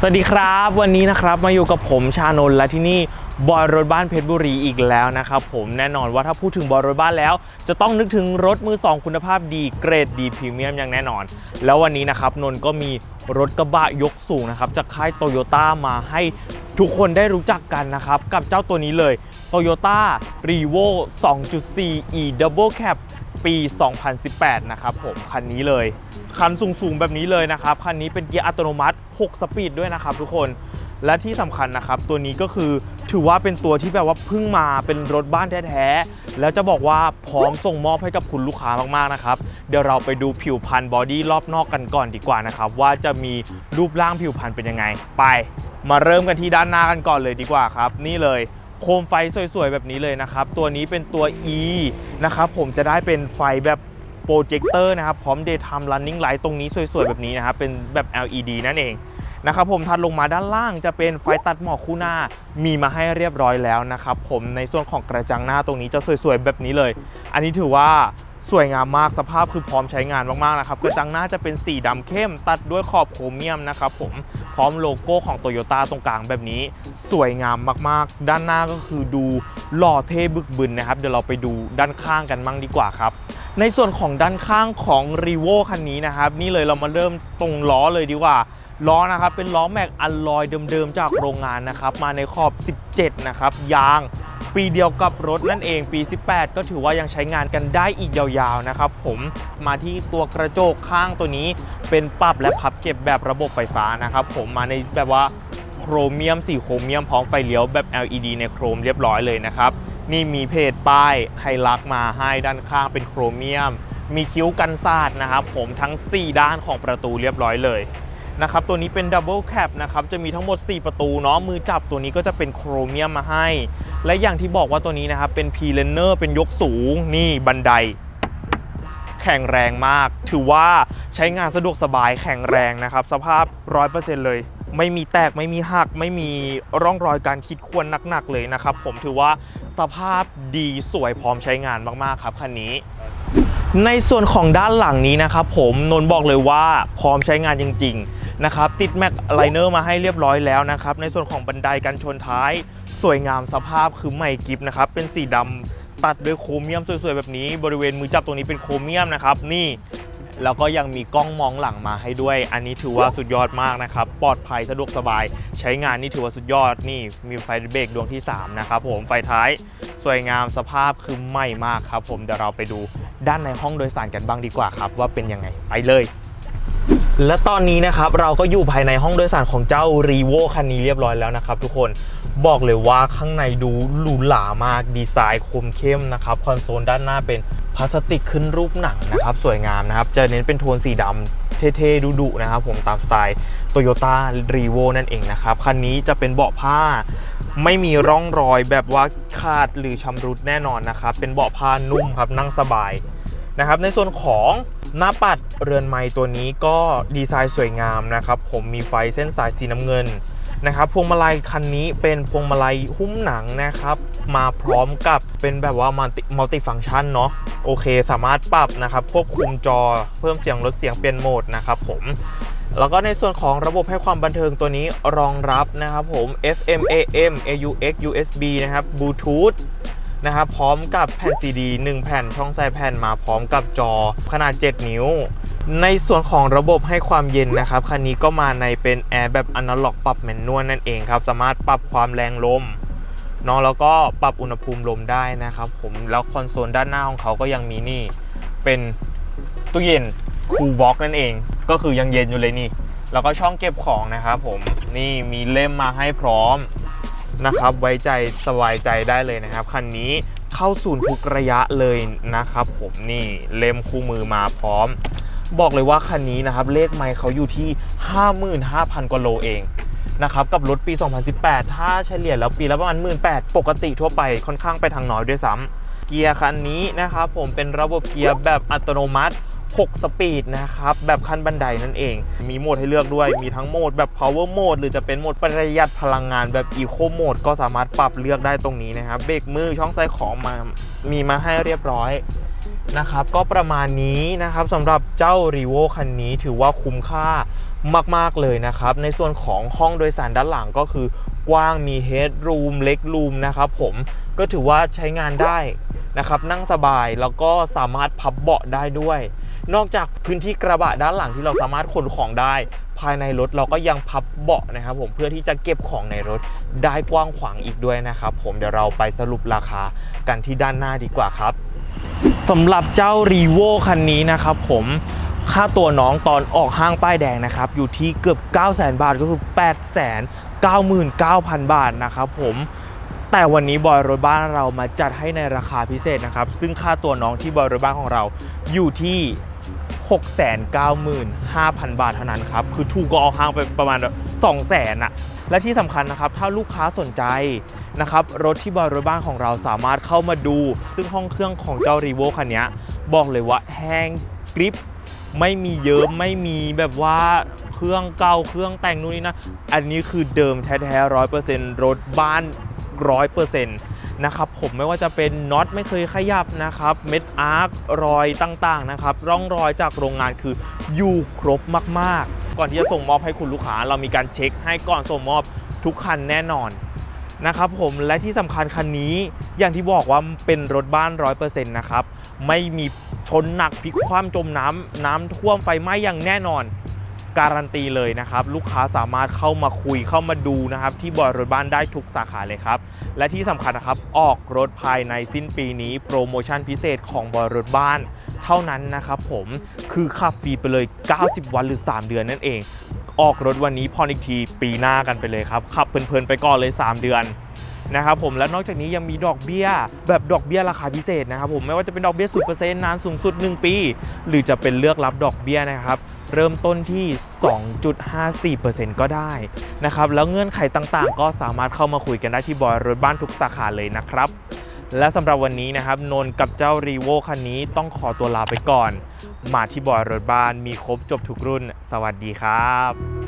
สวัสดีครับวันนี้นะครับมาอยู่กับผมชานนท์และที่นี่บอยรถบ้านเพชรบุรีอีกแล้วนะครับผมแน่นอนว่าถ้าพูดถึงบอยรถบ้านแล้ว จะต้องนึกถึงรถมือสองคุณภาพดีเกรดดีพรีเมียมอย่างแน่นอน แล้ววันนี้นะครับนนก็มีรถกระบะยกสูงนะครับจากค่ายโตโยต้ามาให้ทุกคนได้รู้จักกันนะครับกับเจ้าตัวนี้เลย Toyota r e v o 2.4 e Double Cab ปี 2018 นะครับผมคันนี้เลย คันสูงๆแบบนี้เลยนะครับ คันนี้เป็นเกียร์อัตโนมัติ 6 สปีดด้วยนะครับทุกคน และที่สำคัญนะครับตัวนี้ก็คือถือว่าเป็นตัวที่แบบว่าเพิ่งมาเป็นรถบ้านแท้ๆ แล้วจะบอกว่าพร้อมส่งมอบให้กับคุณลูกค้ามากๆนะครับ เดี๋ยวเราไปดูผิวพรรณบอดี้รอบนอกกันก่อนดีกว่านะครับ ว่าจะมีรูปร่างผิวพรรณเป็นยังไง ไป มาเริ่มกันที่ด้านหน้ากันก่อนเลยดีกว่าครับ นี่เลยโคมไฟสวยๆ แบบนี้เลยนะครับ ตัวนี้เป็นตัว E นะครับผมจะได้เป็นไฟแบบโปรเจคเตอร์นะครับ พร้อม daytime running light ตรงนี้สวยๆ แบบนี้นะครับ เป็นแบบ LED นั่นเอง นะครับผมถัดลงมาด้านล่างจะเป็นไฟตัดหมอกคู่หน้ามีมาให้เรียบร้อยแล้วนะครับผมในส่วนของกระจังหน้าตรงนี้จะสวยๆแบบนี้เลย อันนี้ถือว่าสวยงามมากสภาพคือพร้อมใช้งานมากๆนะครับกระจังหน้าจะเป็นสีดำเข้ม ตัดด้วยขอบโครเมียมนะครับผมพร้อมโลโก้ของโตโยต้าตรงกลางแบบนี้ สวยงามมากๆ ด้านหน้าก็คือดูหล่อเท่บึกบึนนะครับ เดี๋ยวเราไปดูด้านข้างกันมั่งดีกว่าครับ ในส่วนของด้านข้างของ r e v o คันนี้นะครับ นี่เลยเรามาเริ่มตรงล้อเลยดีกว่า ล้อนะครับเป็นล้อแม็กอัลลอยเดิมๆจากโรงงานนะครับมาในขอบ 17 นะครับยางปีเดียวกับรถนั่นเองปี 18 ก็ถือว่ายังใช้งานกันได้อีกยาวๆนะครับผมมาที่ตัวกระจกข้างตัวนี้เป็นปรับและพับเก็บแบบระบบไฟฟ้านะครับผมมาในแบบว่าโครเมียมสีโครเมียมพร้อมไฟเลี้ยวแบบ LED ในโครมเรียบร้อยเลยนะครับนี่มีเพจป้ายไฮลักมาให้ด้านข้างเป็นโครเมียม มีคิ้วกันศาสตร์นะครับผมทั้ง 4 ด้านของประตูเรียบร้อยเลย นะครับตัวนี้เป็นดับเบิลแคปนะครับจะมีทั้งหมด 4 ประตูเนาะมือจับตัวนี้ก็จะเป็นโครเมียมมาให้ และอย่างที่บอกว่าตัวนี้นะครับเป็นพีเลนเนอร์เป็นยกสูงนี่บันได แข็งแรงมาก ถือว่าใช้งานสะดวกสบายแข็งแรงนะครับ สภาพ 100%เลย ไม่มีแตกไม่มีหัก ไม่มีร่องรอยการคิดควรหนักๆเลยนะครับ ผมถือว่าสภาพดีสวยพร้อมใช้งานมากๆครับคันนี้ ในส่วนของด้านหลังนี้นะครับผมนนบอกเลยว่าพร้อมใช้งานจริงๆนะครับติดแม็กไลเนอร์มาให้เรียบร้อยแล้วนะครับในส่วนของบันไดกันชนท้าย สวยงามสภาพคือใหม่กิฟนะครับเป็นสีดำตัดด้วยโครเมียมสวยๆแบบนี้บริเวณมือจับตรงนี้เป็นโครเมียมนะครับนี่ แล้วก็ยังมีกล้องมองหลังมาให้ด้วย อันนี้ถือว่าสุดยอดมากนะครับ ปลอดภัยสะดวกสบาย ใช้งานนี่ถือว่าสุดยอดนี่มีไฟเบรกดวงที่ 3 นะครับผมไฟท้ายสวยงามสภาพคือใหม่มากครับ ผมเดี๋ยวเราไปดูด้านในห้องโดยสารกันบ้างดีกว่าครับ ว่าเป็นยังไงไปเลยและตอนนี้นะครับเราก็อยู่ภายในห้องโดยสารของเจ้า r e v o คันนี้เรียบร้อยแล้วนะครับทุกคน บอกเลยว่าข้างในดูหรูหรามากดีไซน์คมเข้มนะครับคอนโซลด้านหน้าเป็นพลาสติกขึ้นรูปหนังนะครับ สวยงามนะครับ จะเน้นเป็นโทนสีดำเท่ๆดุๆนะครับ ผมตามสไตล์ Toyota r e v o นั่นเองนะครับ คันนี้จะเป็นเบาะผ้า ไม่มีร่องรอยแบบว่าขาดหรือชำรุดแน่นอนนะครับ เป็นเบาะผ้านุ่มครับนั่งสบายนะครับในส่วนของหน้าปัดเรือนไม้ตัวนี้ก็ดีไซน์สวยงามนะครับ ผมมีไฟเส้นสายสีน้ำเงิน นะครับพวงมาลัยคันนี้เป็นพวงมาลัยหุ้มหนังนะครับ มาพร้อมกับเป็นแบบว่ามัลติมัลติฟังชันเนาะโอเค สามารถปรับนะครับควบคุมจอเพิ่มเสียงลดเสียงเปลี่ยนโหมดนะครับผมแล้วก็ในส่วนของระบบให้ความบันเทิงตัวนี้รองรับนะครับผม FM AM AUX USB นะครับ Bluetooth นะครับพร้อมกับแผ่น CD 1แผ่นช่องใส่แผ่นมาพร้อมกับจอขนาด 7 นิ้ว ในส่วนของระบบให้ความเย็นนะครับ คันนี้ก็มาในเป็นแอร์แบบอนาล็อกปรับแมนนวลนั่นเองครับ สามารถปรับความแรงลมเนาะแล้วก็ปรับอุณหภูมิลมได้นะครับผมแล้วคอนโซลด้านหน้าของเขาก็ยังมีนี่ เป็นตู้เย็นคูลบ็อกนั่นเอง ก็คือยังเย็นอยู่เลยนี่ แล้วก็ช่องเก็บของนะครับผมนี่มีเล่มมาให้พร้อมนะครับ ไว้ใจสบายใจได้เลยนะครับคันนี้เข้าศูนย์ทุกระยะเลยนะครับผมนี่เล่มคู่มือมาพร้อม บอกเลยว่าคันนี้นะครับเลขไมล์เขาอยู่ที่ 55,000 กว่าโลเองนะครับกับรถปี 2018 ถ้าเฉลี่ยแล้วปีละประมาณ 18,000 ปกติทั่วไปค่อนข้างไปทางน้อยด้วยซ้ำเกียร์คันนี้นะครับผมเป็นระบบเกียร์แบบอัตโนมัติ 6 สปีดนะครับแบบขั้นบันไดนั่นเอง มีโหมดให้เลือกด้วยมีทั้งโหมดแบบ power mode หรือจะเป็นโหมดประหยัดพลังงานแบบ eco mode ก็สามารถปรับเลือกได้ตรงนี้นะครับเบรกมือช่องซ้ายของมามีมาให้เรียบร้อย นะครับก็ประมาณนี้นะครับสำหรับเจ้า r ีโวคันนี้ถือว่าคุ้มค่ามาก ๆ เลยนะครับ ในส่วนของห้องโดยสารด้านหลังก็คือกว้างมีเฮดรูมเล็กรูมนะครับผมก็ถือว่าใช้งานได้นะครับนั่งสบายแล้วก็สามารถพับเบาะได้ด้วย นอกจากพื้นที่กระบะด้านหลังที่เราสามารถขนของได้ ภายในรถเราก็ยังพับเบาะนะครับผมเพื่อที่จะเก็บของในรถได้กว้างขวางอีกด้วยนะครับผมเดี๋ยวเราไปสรุปราคากันที่ด้านหน้าดีกว่าครับสำหรับเจ้า r ีโวคันนี้นะครับผมค่าตัวน้องตอนออกห้างป้ายแดงนะครับอยู่ที่เกือบ9 0 0 0 0 0 บาทก็คือ8 9 9 0 0 0 บาทนะครับผมแต่วันนี้บอยรถบ้านเรามาจัดให้ในราคาพิเศษนะครับ ซึ่งค่าตัวน้องที่บอยรถบ้านของเราอยู่ที่ 695,000 บาทเท่านั้นครับ คือถูกก็เอาห้างไปประมาณ2 0 0 0 0นอะและที่สำคัญนะครับ ถ้าลูกค้าสนใจนะครับ รถที่บอยรถบ้านของเราสามารถเข้ามาดู ซึ่งห้องเครื่องของเจ้ารีโวคันนี้บอกเลยว่าแห้งกริปไม่มีเยิ้มไม่มีแบบว่าเครื่องเก่าเครื่องแต่งนู่นนี่นะ อันนี้คือเดิมแท้ๆร้อยเปอร์เซ็นต์รถบ้านร้อยเปอร์เซ็นต์ นะครับผมไม่ว่าจะเป็นน็อตไม่เคยขยับนะครับเม็ดอาร์ครอยต่างๆนะครับร่องรอยจากโรงงานคืออยู่ครบมากๆ ก่อนที่จะส่งมอบให้คุณลูกค้า เรามีการเช็คให้ก่อนส่งมอบทุกคันแน่นอนนะครับผมและที่สำคัญคันนี้อย่างที่บอกว่าเป็นรถบ้านร้อยเปอร์เซ็นต์นะครับไม่มีชนหนักพลิกคว่ำจมน้ำน้ำท่วมไฟไหม้อย่างแน่นอน การันตีเลยนะครับ ลูกค้าสามารถเข้ามาคุยเข้ามาดูนะครับ ที่บอยรถบ้านได้ทุกสาขาเลยครับ และที่สำคัญนะครับ ออกรถภายในสิ้นปีนี้ โปรโมชั่นพิเศษของบอยรถบ้าน เท่านั้นนะครับผมคือขับฟรีไปเลย 90 วันหรือ 3 เดือนนั่นเอง ออกรถวันนี้พออีกทีปีหน้ากันไปเลยครับขับเพลินๆไปก่อนเลย 3 เดือน นะครับผมและนอกจากนี้ยังมีดอกเบี้ย แบบดอกเบี้ยราคาพิเศษนะครับผมไม่ว่าจะเป็นดอกเบี้ยศูนเปอร์เซ็นต์นานสูงสุด 1 ปี หรือจะเป็นเลือกรับดอกเบี้ยนะครับเริ่มต้นที่ 2.54%ก็ได้นะครับแล้วเงื่อนไขต่างๆ ก็สามารถเข้ามาคุยกันได้ที่บอยรถบ้านทุกสาขาเลยนะครับและสำหรับวันนี้นะครับนนกับเจ้ารีโวคันนี้ต้องขอตัวลาไปก่อน มาที่บอยรถบ้านมีครบจบทุกรุ่น สวัสดีครับ